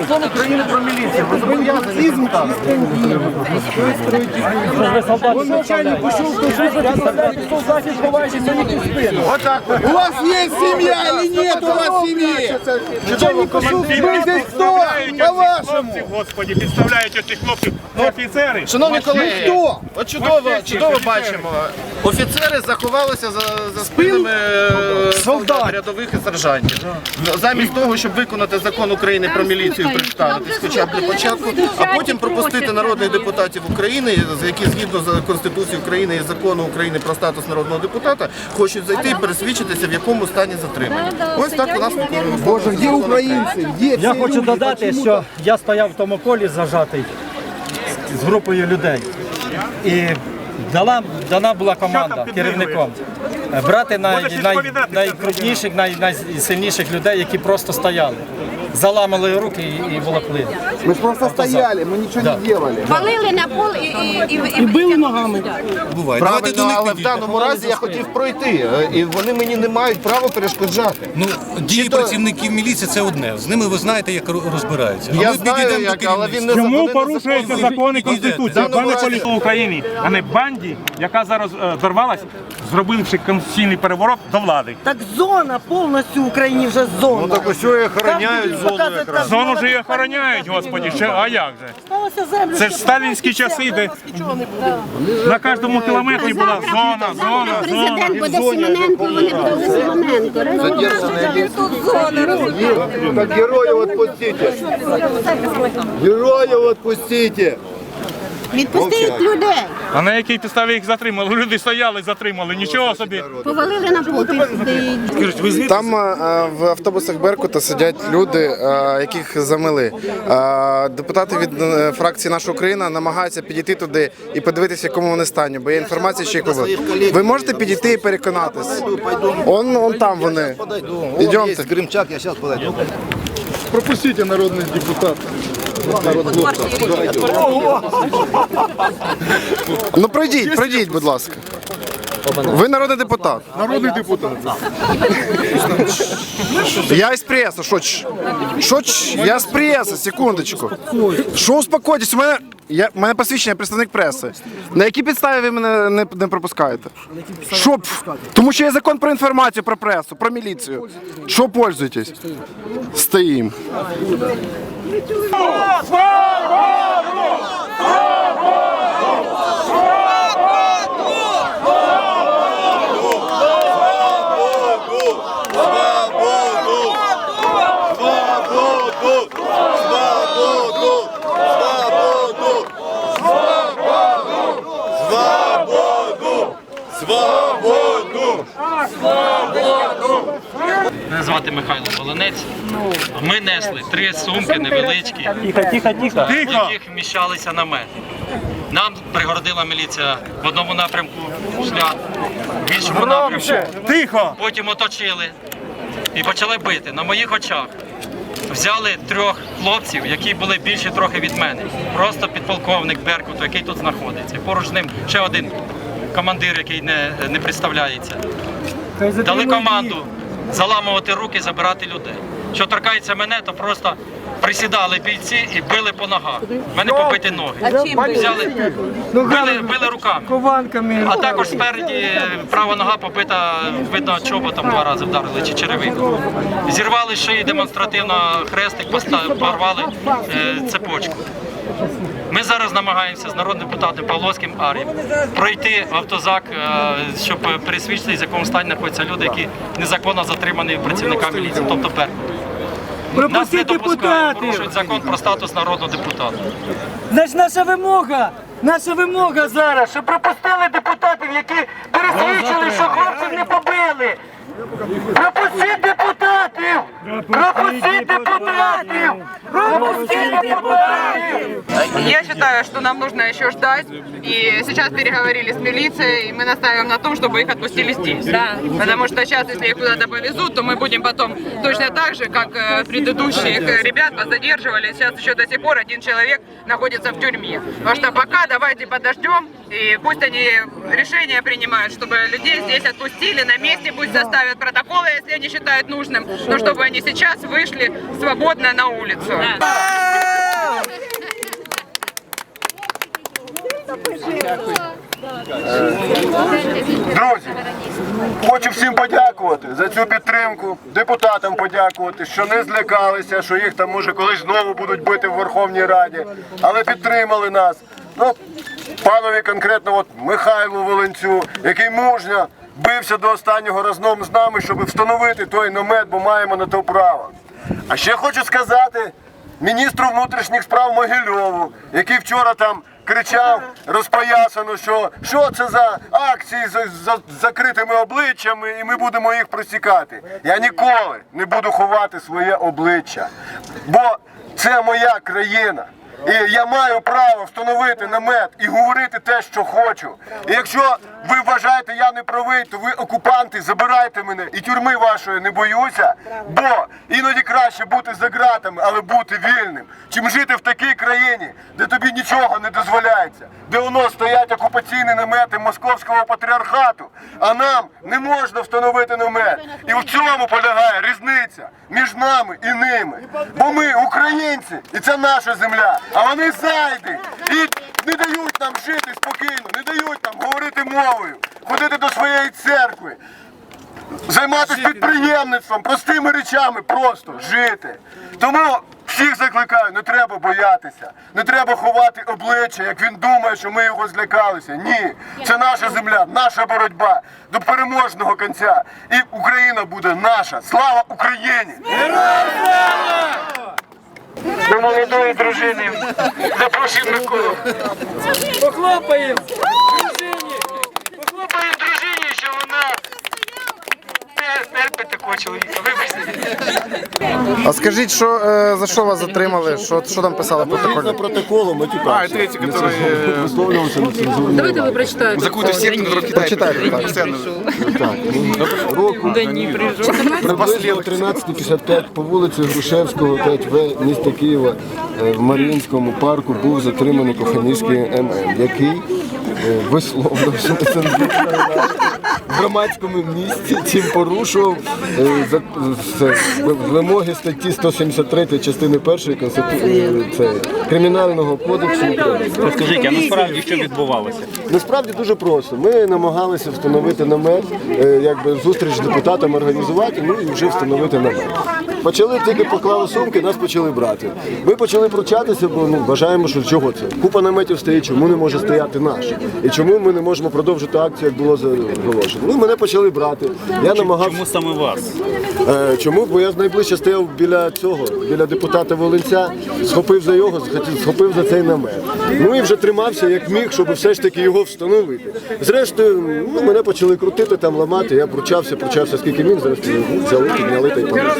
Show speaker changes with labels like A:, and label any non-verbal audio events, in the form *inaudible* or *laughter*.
A: Закон України про міліцію. Ви зобов'язані.
B: Начальник пішов, то що у спину.
A: Отак.
C: У вас есть семья или нет у вас семьи?
B: Начальник пішов,
C: Вы здесь кто? По-вашему.
D: Господи, підставляють оцих хлопців офіцери.
A: Шановні колеги,
C: Хто?
A: от чудово, чудово бачимо. Офіцери заховалися за, за спинами е, солдат рядових і сержантів. Замість того, щоб виконати закон України про міліцію, представитись хоча б для початку, а потім пропустити народних депутатів України, з які згідно з Конституцією України і закону України про статус народного депутата, хочуть зайти і пересвідчитися, в якому стані затримання. Ось так у нас виконуємо.
C: Боже, где украинцы? Где
B: Я хочу
C: люди?
B: додати, що я стояв в тому колі зажатий з групою людей. І дала, дана була команда керівником брати най, най,
D: найкрупніших,
B: найкрутніших, най, найсильніших людей, які просто стояли. Заламали руки і, і волокли.
C: Мы ж просто стояли, мы ничего
B: Да.
C: не делали.
E: Валили на пол і, і, і, і, били ногами.
A: Буває Правильно, але в даному разі я хотів пройти, е, і вони мені не мають права перешкоджати.
F: Ну, дії
A: то-
F: працівників міліції це одне. З ними ви знаєте, як ро- розбираються. А
A: Я
F: ми
A: знаю,
F: підійдемо
A: як,
F: до
A: але він
F: керівництва.
A: не
D: Чому порушуються закони Конституції? Пане
A: Даному
D: політику України, а не банді, яка зараз е, дорвалась, зробивши конституційний переворот до влади.
G: Так зона повністю в Україні вже зона.
A: Ну так ось охороняють зону
D: ж її охороняють, господі. Ще, а як же? Це ж сталінські часи, де на кожному кілометрі була зона, зона, зона.
E: Президент буде Симоненко, вони будуть Симоненко.
C: Так героїв відпустіть. Героїв отпустите.
E: Відпустіть людей.
D: А на якій підставі їх затримали? Люди стояли, затримали, нічого собі.
E: Повалили на пол.
H: Там е, в автобусах Беркута сидять люди, е, яких замили. Е, Депутати від е, фракції Наша Україна намагаються підійти туди і подивитися, в якому вони стані, бо є інформація, що їх. Ви можете підійти і переконатись. Он, он там вони. Ідемте.
A: Гримчак, я зараз подойду.
C: Пропустите народных депутатов. *laughs*
H: Ну пройдіть, пройдіть, будь ласка. Ви народний депутат.
C: Народный депутат.
H: Я із преси, що ч? Що ч? Я з преси, секундочку. Що успокойтесь, у мене, я, у мене посвідчення представник преси. На якій підставі ви мене не, не пропускаєте? Що? пф? Тому що є закон про інформацію, про пресу, про міліцію. Що пользуєтесь? Стоїм.
I: Мене звати Михайло Волонець. Ми несли три сумки невеличкі,
B: Тихо, тихо, тихо.
I: в яких вміщалися намети. Нам пригородила міліція в одному напрямку шлях, в іншому напрямку.
D: Тихо!
I: Потім оточили і почали бити на моїх очах. Взяли трьох хлопців, які були більше трохи від мене. Просто підполковник Беркуту, який тут знаходиться. Поруч з ним ще один командир, який не, не представляється. Дали команду заламувати руки, забирати людей. Що торкається мене, то просто присідали бійці і били по ногах. В мене побиті ноги. Взяли, били, били руками. А також спереді права нога побита, видно, чоботом два рази вдарили чи черевиком. Зірвали шиї демонстративно хрестик, порвали е, цепочку. Ми зараз намагаємося з народним депутатом Павловським Арієм пройти в автозак, е, щоб пересвідчити, з якому стані знаходяться люди, які незаконно затримані працівниками міліції, тобто Беркут. Нас не допускають, порушують закон про статус народного депутата.
G: Значить, наша вимога, наша вимога зараз, щоб пропустили депутатів, які пересвідчили, що хлопців не побили. Пропустіть депутатів! Пропустіть депутатів! Пропустіть депутатів!
J: Я считаю, что нам нужно еще ждать. И сейчас переговорили с милицией, и мы настаиваем на том, чтобы их отпустили здесь. Да. Потому что сейчас, если их куда-то повезут, то мы будем потом точно так же, как э, предыдущих ребят задерживали. Сейчас еще до сих пор один человек находится в тюрьме. Потому что пока давайте подождем, и пусть они решение принимают, чтобы людей здесь отпустили на месте, пусть составят протоколы, если они считают нужным. но чтобы они сейчас вышли свободно на улицу.
C: Друзі, хочу всім подякувати за цю підтримку, депутатам подякувати, що не злякалися, що їх там може колись знову будуть бити в Верховній Раді, але підтримали нас. Ну, панові конкретно от Михайлу Волинцю, який мужньо бився до останнього разом з нами, щоб встановити той намет, бо маємо на то право. А ще хочу сказати міністру внутрішніх справ Могильову, який вчора там кричав розпоясано, що що це за акції з, з, закритими обличчями, і ми будемо їх просікати. Я ніколи не буду ховати своє обличчя, бо це моя країна. І я маю право встановити намет і говорити те, що хочу. І якщо ви вважаєте, я не правий, то ви окупанти, забирайте мене і тюрми вашої не боюся. Бо іноді краще бути за ґратами, але бути вільним, чим жити в такій країні, де тобі нічого не дозволяється, де воно стоять окупаційні намети московського патріархату, а нам не можна встановити намет. І в цьому полягає різниця між нами і ними. Бо ми українці, і це наша земля. А вони зайди і не дають нам жити спокійно, не дають нам говорити мовою, ходити до своєї церкви, займатися підприємництвом, простими речами, просто жити. Тому всіх закликаю, не треба боятися, не треба ховати обличчя, як він думає, що ми його злякалися. Ні, це наша земля, наша боротьба до переможного кінця. І Україна буде наша. Слава Україні!
G: До молодої дружини. Запрошуємо Миколу. Похлопаємо. Дружині. Похлопаємо дружині, що вона терпить такого чоловіка. Вибачте.
H: А скажіть, що е, за що вас затримали? Що, що там писали в протоколі?
C: протоколом матюкався.
A: А, третій, який...
C: Висловлювався нецензурно.
J: Давайте вы прочитаете.
A: Закутый в сетку, который в Китае
H: Прочитайте, так.
C: Року приблизно 13.55 по вулиці Грушевського, 5В, міста Києва, е, в Маріїнському парку був затриманий Коханівський ММ, який е, висловлювався нецензурно в громадському місці, чим порушував е, за- вимоги статті 173 частини 1 Конституції це, Кримінального кодексу України.
D: Скажіть, а насправді що відбувалося?
C: Насправді дуже просто. Ми намагалися встановити намет, е, якби зустріч з депутатами організувати, ну і вже встановити намет. Почали тільки поклали сумки, нас почали брати. Ми почали пручатися, бо ну вважаємо, що чого це? Купа наметів стоїть, чому не може стояти наш? І чому ми не можемо продовжити акцію, як було заголошено? Ну мене почали брати. Я намагався.
D: Чому саме вас?
C: Е, Чому? Бо я найближче стояв біля цього, біля депутата Волинця, схопив за його, схопив за цей намет. Ну і вже тримався як міг, щоб все ж таки його встановити. Зрештою, ну, мене почали крутити там, ламати. Я пручався, пручався скільки міг, зрештою ну, взяли, підняли та й повезли.